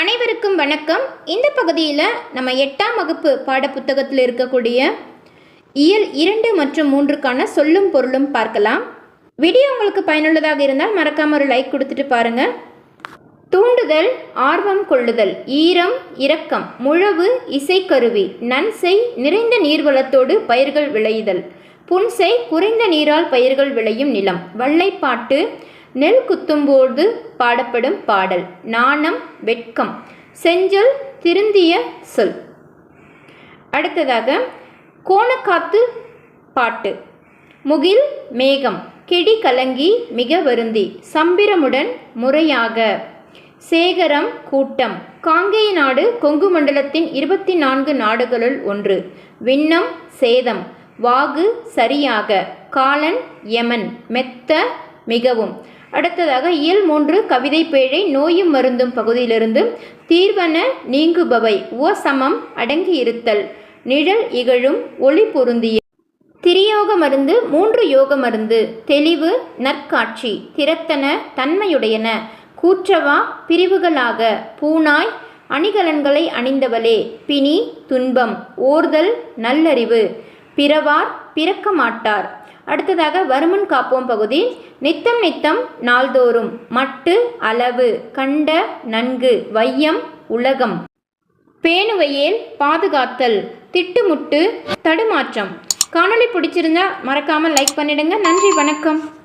அனைவருக்கும் வணக்கம். இந்த பகுதியில் நம்ம எட்டாம் வகுப்பு பாடப்புத்தகத்தில் இருக்கக்கூடிய இயல் இரண்டு மற்றும் மூன்றுக்கான சொல்லும் பொருளும் பார்க்கலாம். வீடியோ உங்களுக்கு பயனுள்ளதாக இருந்தால் மறக்காமல் ஒரு லைக் கொடுத்துட்டு பாருங்க. தூண்டுதல் ஆர்வம் கொள்ளுதல் ஈரம் இரக்கம் முழவு இசைக்கருவி நன்செய் நிறைந்த நீர்வளத்தோடு பயிர்கள் விளையுதல் புன்செய் குறைந்த நீரால் பயிர்கள் விளையும் நிலம் வள்ளைப்பாட்டு நெல் குத்தும்போது பாடப்படும் பாடல். நாணம் வெட்கம். செஞ்சொல் திருந்திய சொல். அடுத்ததாக கோணக்காத்து பாட்டு. முகில் மேகம். கெடி கலங்கி மிக வருந்தி. சம்பிரமுடன் முறையாக. சேகரம் கூட்டம். காங்கேய நாடு கொங்கு மண்டலத்தின் இருபத்தி நான்கு நாடுகளுள் ஒன்று. விண்ணம் சேதம். வாகு சரியாக. காலன் யமன் மெத்த மிகவும். அடுத்ததாக இயல் மூன்று கவிதை பேழை நோயும் மருந்தும் பகுதியிலிருந்து தீர்வன நீங்குபவை உவசமம் அடங்கியிருத்தல் நிழல் இகழும் ஒளி பொருந்திய. திரியோக மருந்து மூன்று யோக மருந்து தெளிவு நற்காட்சி திறத்தன தன்மையுடையன கூற்றவா பிரிவுகளாக பூனாய் அணிகலன்களை அணிந்தவளே பிணி துன்பம் ஓர்தல் நல்லறிவு பிறவார் பிறக்க மாட்டார் அடுத்ததாக வருமன் காப்போம் பகுதி. நித்தம் நித்தம் நாள்தோறும். மட்டு அளவு கண்ட நன்கு வையம் உலகம். பேணுவையேல் பாதுகாத்தல். திட்டுமுட்டு தடுமாற்றம். காணொளி பிடிச்சிருந்தா மறக்காமல் லைக் பண்ணிடுங்க. நன்றி வணக்கம்.